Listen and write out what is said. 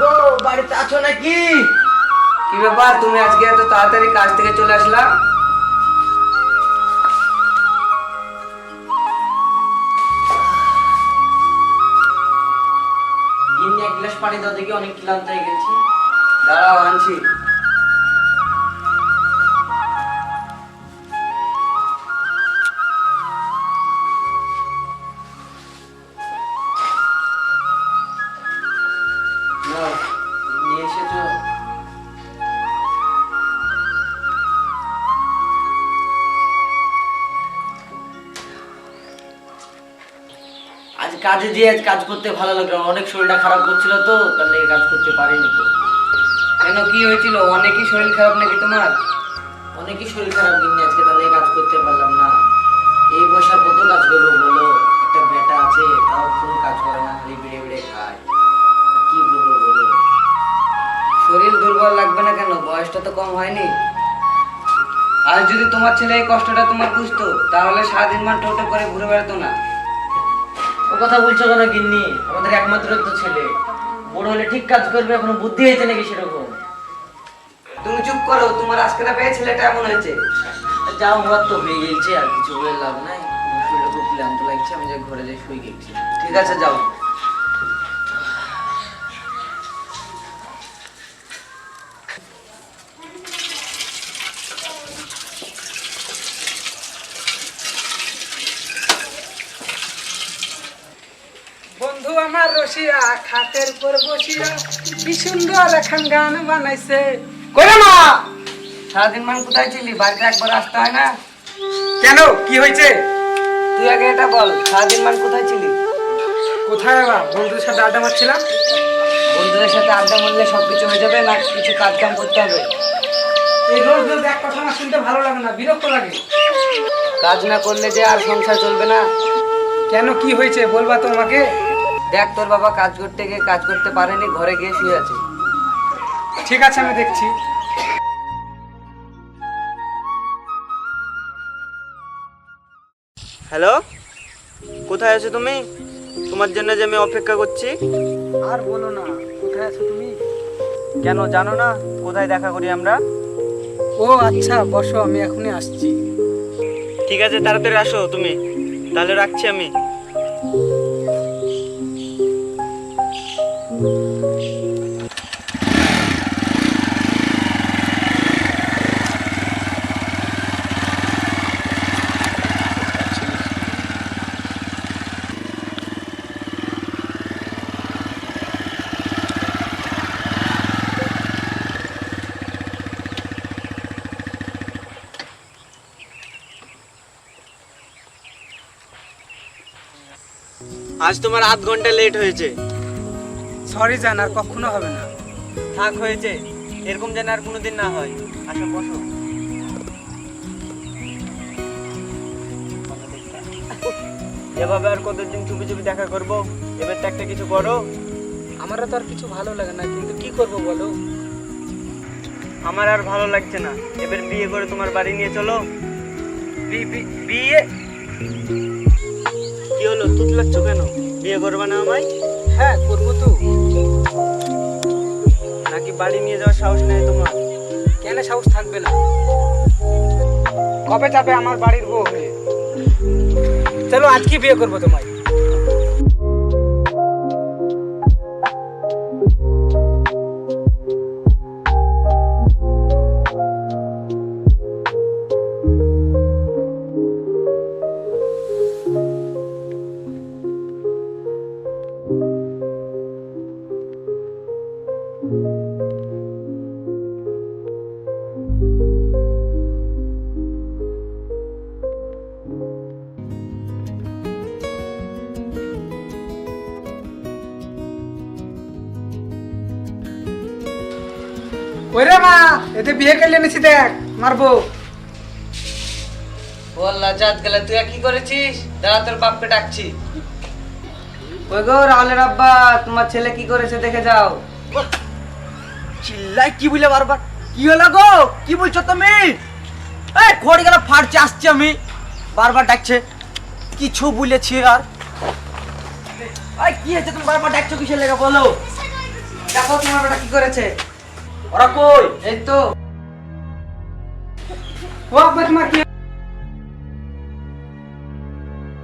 গো, বাড়িতে আছো নাকি? কি ব্যাপার, তুমি আজকে এত তাড়াতাড়ি কাজ থেকে চলে আসলা? এক গ্লাস পানি দাও দেখি, অনেক ক্লান্ত হয়ে গেছি। দাঁড়াও, আনছি। কাজে দিয়ে আজ কাজ করতে ভালো লাগল অনেক শরীরটা খারাপ করছিল তো, তার লেগে কাজ করতে পারিনি তো। কেন কি হয়েছিল? অনেকই শরীর খারাপ নাকি তোমার? অনেকই শরীর খারাপ গিন্নি আজকে তার কাজ করতে পারলাম না। এই বয়সে কত কাজ করব বলো? একটা বেটা আছে, তাও কোনো কাজ করে না, খালি বেড়ে বেড়ে খায়। কি বলব বলো? শরীর দুর্বল লাগবে না কেন? বয়সটা তো কম হয়নি। আর যদি তোমার ছেলে এই কষ্টটা তোমার বুঝতো, তাহলে সারাদিন মান টোটো করে ঘুরে বেড়াতো না। কথা বলছো কেন গিন্নি? আমাদের একমাত্র তো ছেলে। বড় হলে ঠিক কাজ করবে এখনও বুদ্ধি হয়েছে নাকি সেরকম? তুমি চুপ করো তোমার আজকে না পেয়ে ছেলেটা এমন হয়েছে। যাও আমার তো হয়ে গেছে আর কিছু বলে লাভ নাই। খুব ক্লান্ত লাগছে আমি যে ঘরে যাই শুয়ে গেছি। ঠিক আছে যাও। রসিয়া খাটের উপর বসিয়া কি সুন্দর এখন গান বানাইছে। কইরে মা! সারাদিন মান কোথায় ছিলি? বাড়িতে একবার আসতে হয় না? কেন? কি হয়েছে? তুই আগে এটা বল সারাদিন মান কোথায় ছিলি? কোথায় বা বন্ধুদের সাথে আড্ডা মারছিলাম। বন্ধুদের সাথে আড্ডা মারলে সব কিছু হয়ে যাবে না কিছু কাজ কাম করতে হবে? এই রোজ রোজ এক কথা না শুনতে ভালো লাগে না বিরক্ত লাগে। কাজ না করলে যে আর সংসার চলবে না। কেন কি হয়েছে বলবা তো আমাকে? দেখ তোর বাবা কাজ করতে গিয়ে কাজ করতে পারেনি ঘরে গিয়ে শুয়ে আছে। ঠিক আছে আমি দেখছি। হ্যালো? কোথায় আছো তুমি? তোমার জন্য যে আমি অপেক্ষা করছি। আর বলো না কোথায় আছো তুমি? কেন জানো না? কোথায় দেখা করি আমরা? ও আচ্ছা বসো আমি এখনই আসছি। ঠিক আছে তাড়াতাড়ি আসো তুমি। তাহলে রাখছি আমি। আজ তোমার আধ ঘণ্টা লেট হয়েছে। সরি জান আর কখনো হবে না। থাক হয়েছে। এরকম যেন আর কোনোদিন না হয়। আসো বসো। এভাবে আর কতদিন চুপি চুপি দেখা করব? এবার তো একটা কিছু করো। আমারও তো আর কিছু ভালো লাগে না কিন্তু কি করব বলো? আমার আর ভালো লাগছে না। এবার বিয়ে করে তোমার বাড়ি নিয়ে চলো। বি- বি- বিয়ে? কি হলো? তুতলাচ্ছ কেন? বিয়ে করবে না আমায়? হ্যাঁ করব তো। নাকি বাড়ি নিয়ে যাওয়ার সাহস নেই তোমার? কেন সাহস থাকবে না? কবে যাবে আমার বাড়ির বউ? চলো, আজকে বিয়ে করব তোমায়। ওরে মা এতে বিয়ে করলে এনেছি দেখ মারবো। বল্লা জাত গেলে তুই কি করেছিস? দাঁড়া তোর বাপকে ডাকছি। ওই গো রাহুলের আব্বা তোমার ছেলে কি করেছে দেখে যাও। চিল্লাই কি বলে বারবার? কি হলো গো? কি বলছো তুমি? এই খড়ি গেল ফাটছে আসছি আমি। বারবার ডাকছে। কিছু বলেছি আর। কি হয়েছে? তুমি বারবার ডাকছো কিসের লেগে বলো? দেখো তোমার বেটা কি করেছে। ওরা কই? এই তো। ও আব্বা কি